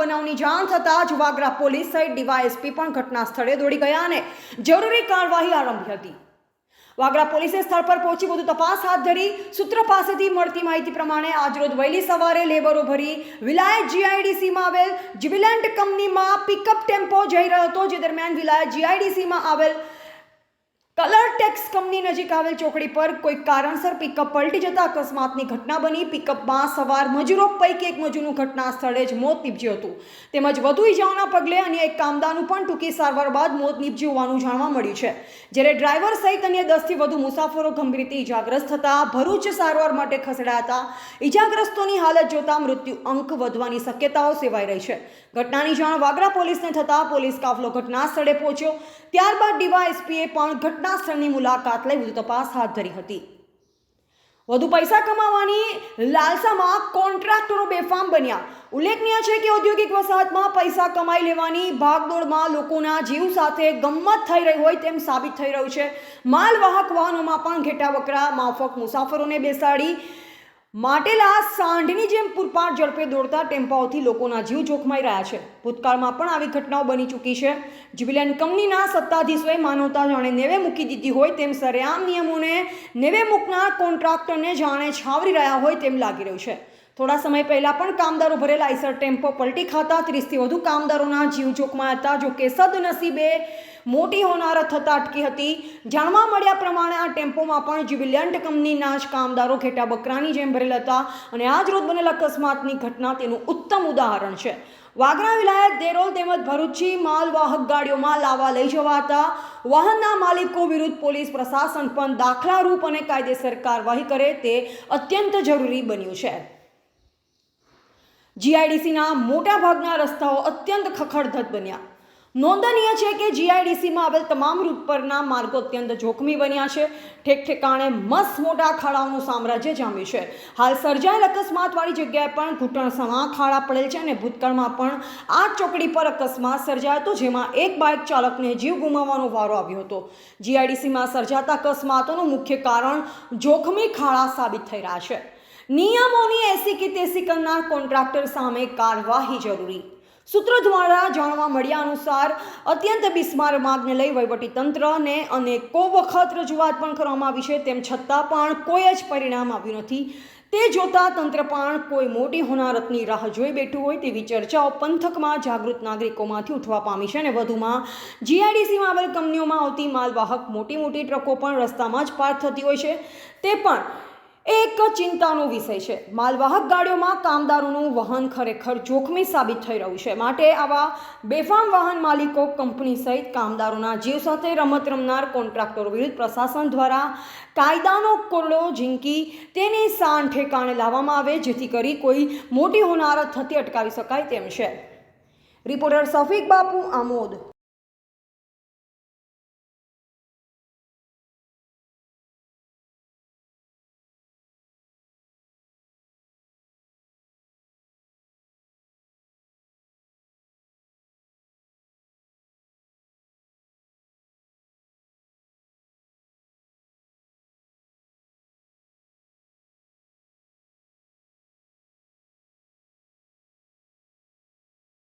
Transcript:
બનાવની જાણ થતાં જ વાગરા પોલીસ સહિત ડીવાયએસપી પણ ઘટના સ્થળે દોડી ગયા અને જરૂરી કાર્યવાહી આરંભી હતી. વાગરા પોલીસે સ્થળ પર પહોંચી વધુ તપાસ હાથ ધરી. સૂત્ર પાસેથી મળતી માહિતી પ્રમાણે આજરોજ વહેલી સવારે લેબરો ભરી વિલાયત જીઆઈડીસીમાં આવેલ જીવિલેન્ટ કંપનીમાં પિકઅપ ટેમ્પો જઈ રહ્યો હતો. જે દરમિયાન વિલાયત જીઆઈડીસીમાં આવેલ કલર ટેક્સ કંપની નજીક આવેલ ચોકડી પર કોઈ કારણસર પિકઅપ પલટી જતા અકસ્માતની ઘટના બની. પિકઅપમાં સવાર મજૂરો પૈકી એક મજૂરનું ઘટના સ્થળે જ મોત નીપજ્યું હતું. તેમજ વધુ ઇજાઓના પગલે અન્ય એક કામદારનું પણ ટૂંકી સારવાર બાદ મોત નીપજ્યું હોવાનું જાણવા મળ્યું છે. જ્યારે ડ્રાઈવર સહિત અન્ય દસથી વધુ મુસાફરો ગંભીર રીતે ઇજાગ્રસ્ત થતા, ભરૂચ સારવાર માટે ખસેડાયા હતા. ઇજાગ્રસ્તોની હાલત જોતા મૃત્યુ અંક વધવાની શક્યતાઓ સેવાઈ રહી છે. ઘટનાની જાણ વાગરા પોલીસને થતાં પોલીસ કાફલો ઘટના સ્થળે પહોંચ્યો. ત્યારબાદ ડીવાયએસપીએ પણ ઘટના સ્થળની મુલાકાત લઈ વધુ તપાસ હાથ ધરી હતી. વધુ પૈસા કમાવાની લાલસામાં કોન્ટ્રાક્ટરો બેફામ બન્યા. ઉલ્લેખનીય છે કે ઔદ્યોગિક વસાહતમાં પૈસા કમાઈ લેવાની ભાગદોડમાં લોકોના જીવ સાથે ગમ્મત થઈ રહી હોય તેમ સાબિત થઈ રહ્યું છે. માલવાહક વાહનોમાં પણ ઘેટા બકરા માફક મુસાફરોને બેસાડી માટેલા સાંઢની જેમ પૂરપાટ ઝડપે દોડતા ટેમ્પાઓથી લોકોના જીવ જોખમાઈ રહ્યા છે. ભૂતકાળમાં પણ આવી ઘટનાઓ બની ચૂકી છે. જ્યુબિલેન્ટ કંપનીના સત્તાધીશોએ માનવતા જાણે નેવે મૂકી દીધી હોય તેમ સરેઆમ નિયમોને નેવે મૂકનાર કોન્ટ્રાક્ટરને જાણે છાવરી રહ્યા હોય તેમ લાગી રહ્યું છે. થોડા સમય પહેલાં પણ કામદારો ભરેલા આઈસર ટેમ્પો પલટી ખાતા ત્રીસથી વધુ કામદારોના જીવ જોખમાયા હતા જો કે સદનસીબે મોટી હોનારત થતાં અટકી હતી. જાણવા મળ્યા પ્રમાણે આ ટેમ્પોમાં પણ જ્યુબિલિયન્ટ કંપનીના જ કામદારો ઘેટા બકરાની જેમ ભરેલા હતા અને આજ રોજ બનેલા અકસ્માતની ઘટના તેનું ઉત્તમ ઉદાહરણ છે. વાગરા વિલાયત, દેરોલ તેમજ ભરૂચી માલવાહક ગાડીઓમાં લાવા લઈ જવાતા વાહનના માલિકો વિરુદ્ધ પોલીસ પ્રશાસન પણ દાખલારૂપ અને કાયદેસર કાર્યવાહી કરે તે અત્યંત જરૂરી બન્યું છે. જીઆઈડીસીના મોટાભાગના રસ્તાઓ અત્યંત ખખડધજ બન્યા. નોંધનીય છે કે જીઆઈડીસીમાં આવેલ તમામ રૂટ પરના માર્ગો અત્યંત જોખમી બન્યા છે. ઠેક ઠેકાણે મસ્ત મોટા ખાડાઓનું સામ્રાજ્ય જામ્યું છે. હાલ સર્જાયેલ અકસ્માતવાળી જગ્યાએ પણ ઘૂંટણસમા ખાડા પડેલ છે અને ભૂતકાળમાં પણ આ ચોકડી પર અકસ્માત સર્જાયો હતો, જેમાં એક બાઇક ચાલકને જીવ ગુમાવવાનો વારો આવ્યો હતો. જીઆઈડીસીમાં સર્જાતા અકસ્માતોનું મુખ્ય કારણ જોખમી ખાડા સાબિત થઈ રહ્યા છે. નિયમોની એસી કે તેસી કરનાર કોન્ટ્રાક્ટર સામે કાર્યવાહી જરૂરી. સૂત્રો દ્વારા જાણવા મળ્યા અનુસાર, અત્યંત બિસ્માર માર્ગને લઈ વહીવટીતંત્રને અનેકો વખત રજૂઆત પણ કરવામાં આવી છે, તેમ છતાં પણ કોઈ જ પરિણામ આવ્યું નથી. તે જોતા તંત્ર પણ કોઈ મોટી હોનારતની રાહ જોઈ બેઠું હોય તેવી ચર્ચાઓ પંથકમાં જાગૃત નાગરિકોમાંથી ઉઠવા પામી છે અને વધુમાં જીઆઈડીસીમાં આવેલ કંપનીઓમાં આવતી માલવાહક મોટી મોટી ટ્રકો પણ રસ્તામાં જ પાર્ક થતી હોય છે. તે પણ એક ચિંતાનો વિષય છે. માલવાહક ગાડીઓમાં કામદારોનું વહન ખરેખર જોખમી સાબિત થઈ રહ્યું છે. માટે આવા બેફામ વાહન માલિકો કંપની સહિત કામદારોના જીવ સાથે રમત રમનાર કોન્ટ્રાક્ટરો વિરુદ્ધ પ્રશાસન દ્વારા કાયદાનો કોરડો ઝીંકી તેની સાન ઠેકાણે લાવવામાં આવે, જેથી કરી કોઈ મોટી હોનારત થતી અટકાવી શકાય તેમ છે. રિપોર્ટર સફીક બાપુ આમોદ.